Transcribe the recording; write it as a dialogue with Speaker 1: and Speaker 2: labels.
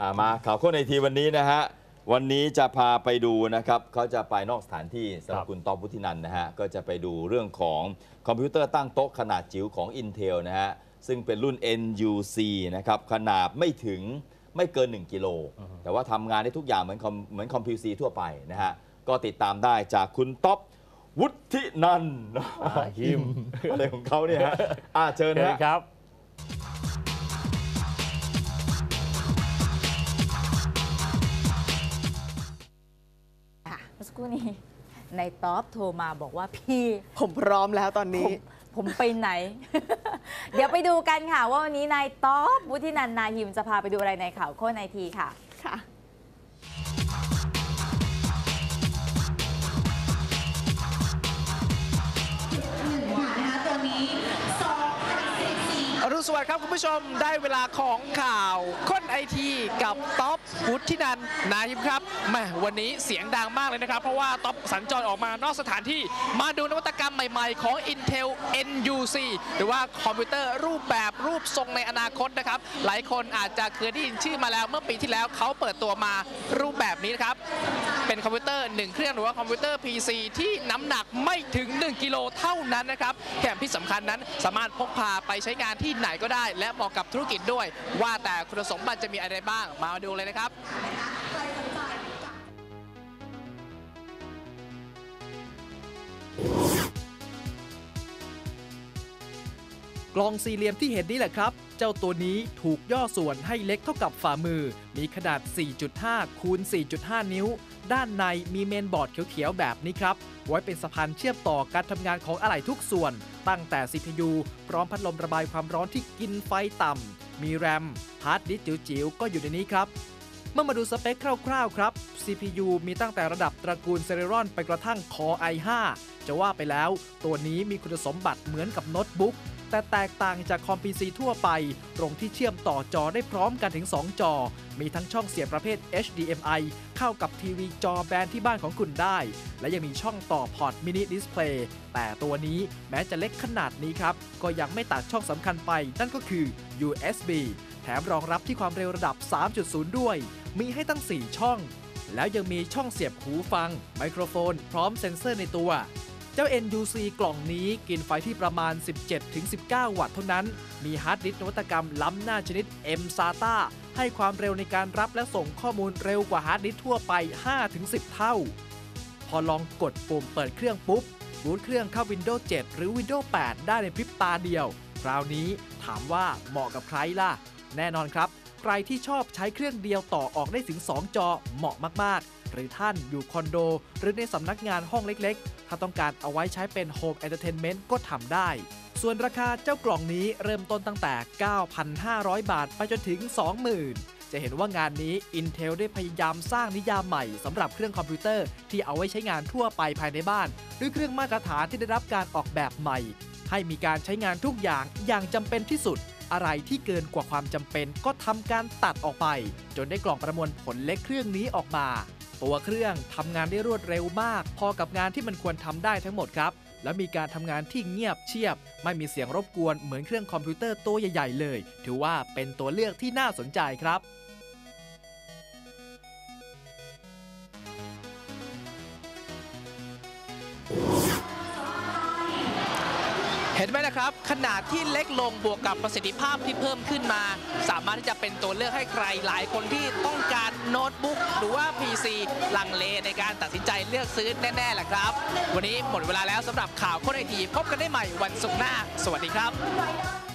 Speaker 1: อ่ามาข่าวค้นในทีวันนี้นะฮะ วันนี้จะพาไปดูนะครับเขาจะไปนอกสถานที่สำหรับ
Speaker 2: ครับ
Speaker 1: คุณตอมพุทธินันนะฮะ ก็จะไปดูเรื่องของคอมพิวเตอร์ตั้งโต๊ะขนาดจิ๋วของ Intel นะฮะ ซึ่งเป็นรุ่น NUC นะครับ ขนาดไม่ถึงไม่เกิน 1 กิโล แต่ว่าทำงานได้ทุกอย่างเหมือนคอมเหมือนคอมพิวซีทั่วไปนะฮะ ก็ติดตามได้จากคุณต๊อบวุฒินันท์
Speaker 2: อ่าฮิม
Speaker 1: อะไรของเขาเนี่ยฮะอ่าเชิญ
Speaker 2: เชิญ
Speaker 1: นะฮะ
Speaker 2: ครับ
Speaker 3: ค่ะเมื่อสักครู่นี้ในท็อปโทรมาบอกว่าพี่
Speaker 4: ผมพร้อมแล้วตอน
Speaker 3: ผ
Speaker 4: นี้
Speaker 3: มผมไปไหน เดี๋ยวไปดูกันค่ะ ว่าวันนี้นายท็อปวุฒินันท์นาหิมจะพาไปดูอะไรในข่าวโค้นไอทีค่ะ
Speaker 4: ค่ะ
Speaker 5: วัสดิ์ครับคุณผู้ชมได้เวลาของข่าวค้นไอทีกับท็อปวุฒินันนายิมครับแหมวันนี้เสียงดังมากเลยนะครับ เพราะว่าท็อปสัญจรออกมานอกสถานที่มาดูนวัตกรรมใหม่ๆ ของ Intel NUC หรือว่าคอมพิวเตอร์รูปแบบรูปทรงในอนาคตนะครับ หลายคนอาจจะเคยได้ยินชื่อมาแล้วเมื่อปีที่แล้วเขาเปิดตัวมารูปแบบนี้นะครับเป็นคอมพิวเตอร์หนึ่งเครื่องหรือว่าคอมพิวเตอร์ PC ที่น้ำหนักไม่ถึง 1 กิโลเท่านั้นนะครับแถมที่สำคัญนั้นสามารถพกพาไปใช้งานที่ไหนก็ก็ได้ และเหมาะกับธุรกิจด้วย ว่าแต่คุณสมบัติจะมีอะไรบ้าง มาดูเลยนะครับ
Speaker 6: กล่องสี่เหลี่ยมที่เห็นนี่แหละครับ เจ้าตัวนี้ถูกย่อส่วนให้เล็กเท่ากับฝ่ามือ มีขนาด 4.5 คูณ 4.5 นิ้ว ด้านในมีเมนบอร์ดเขียวๆ แบบนี้ครับ ไว้เป็นสะพานเชื่อมต่อการทำงานของอะไหล่ทุกส่วน ตั้งแต่ CPU พร้อมพัดลมระบายความร้อนที่กินไฟต่ำ มีแรมฮาร์ดดิสก์จิ๋วๆ ก็อยู่ในนี้ครับเมื่อมาดูสเปคคร่าวๆ ครับ CPU มีตั้งแต่ระดับตระกูล Celeron ไปกระทั่ง Core i5 จะว่าไปแล้ว ตัวนี้มีคุณสมบัติเหมือนกับโน้ตบุ๊ก แต่แตกต่างจากคอม PC ทั่วไป ตรงที่เชื่อมต่อจอได้พร้อมกันถึง 2 จอ มีทั้งช่องเสียบประเภท HDMI เข้ากับทีวีจอแบนที่บ้านของคุณได้ และยังมีช่องต่อพอร์ตมินิดิสเพลย์แต่ตัวนี้แม้จะเล็กขนาดนี้ครับ ก็ยังไม่ตัดช่องสำคัญไป นั่นก็คือ USB แถมรองรับที่ความเร็วระดับ 3.0 ด้วย มีให้ตั้ง 4 ช่อง แล้วยังมีช่องเสียบหูฟัง ไมโครโฟน พร้อมเซ็นเซอร์ในตัว เจ้า NUC กล่องนี้กินไฟที่ประมาณ 17-19 วัตต์เท่านั้น มีฮาร์ดดิสก์นวัตกรรมล้ำหน้าชนิด M SATA ให้ความเร็วในการรับและส่งข้อมูลเร็วกว่าฮาร์ดดิสก์ทั่วไป 5-10 เท่า พอลองกดปุ่มเปิดเครื่องปุ๊บ บูตเครื่องเข้า Windows 7 หรือ Windows 8 ได้ในพริบตาเดียว คราวนี้ถามว่าเหมาะกับใครล่ะ แน่นอนครับ ใครที่ชอบใช้เครื่องเดียวต่อออกได้ถึง 2 จอเหมาะมาก ๆ หรือท่านอยู่คอนโด หรือในสำนักงานห้องเล็ก ๆ ถ้าต้องการเอาไว้ใช้เป็นโฮมเอนเตอร์เทนเมนต์ก็ทำได้ ส่วนราคาเจ้ากล่องนี้เริ่มต้นตั้งแต่ 9,500 บาทไปจนถึง 20,000จะเห็นว่างานนี้ Intel ได้พยายามสร้างนิยามใหม่สำหรับเครื่องคอมพิวเตอร์ที่เอาไว้ใช้งานทั่วไปภายในบ้าน ด้วยเครื่องมาตรฐานที่ได้รับการออกแบบใหม่ ให้มีการใช้งานทุกอย่างอย่างจำเป็นที่สุด อะไรที่เกินกว่าความจำเป็นก็ทำการตัดออกไป จนได้กล่องประมวลผลเล็กเครื่องนี้ออกมา ตัวเครื่องทำงานได้รวดเร็วมาก พอกับงานที่มันควรทำได้ทั้งหมดครับ และมีการทำงานที่เงียบเชียบ ไม่มีเสียงรบกวนเหมือนเครื่องคอมพิวเตอร์ตัวใหญ่ ๆ เลย ถือว่าเป็นตัวเลือกที่น่าสนใจครับ
Speaker 5: ห็นไหมนะครับ ขนาดที่เล็กลงบวกกับประสิทธิภาพที่เพิ่มขึ้นมา สามารถที่จะเป็นตัวเลือกให้ใครหลายคนที่ต้องการโน้ตบุ๊กหรือว่า PC ลังเลในการตัดสินใจเลือกซื้อแน่ๆแหละครับ วันนี้หมดเวลาแล้วสำหรับข่าวโค้ดไอทีพบกันได้ใหม่วันศุกร์หน้า สวัสดีครับ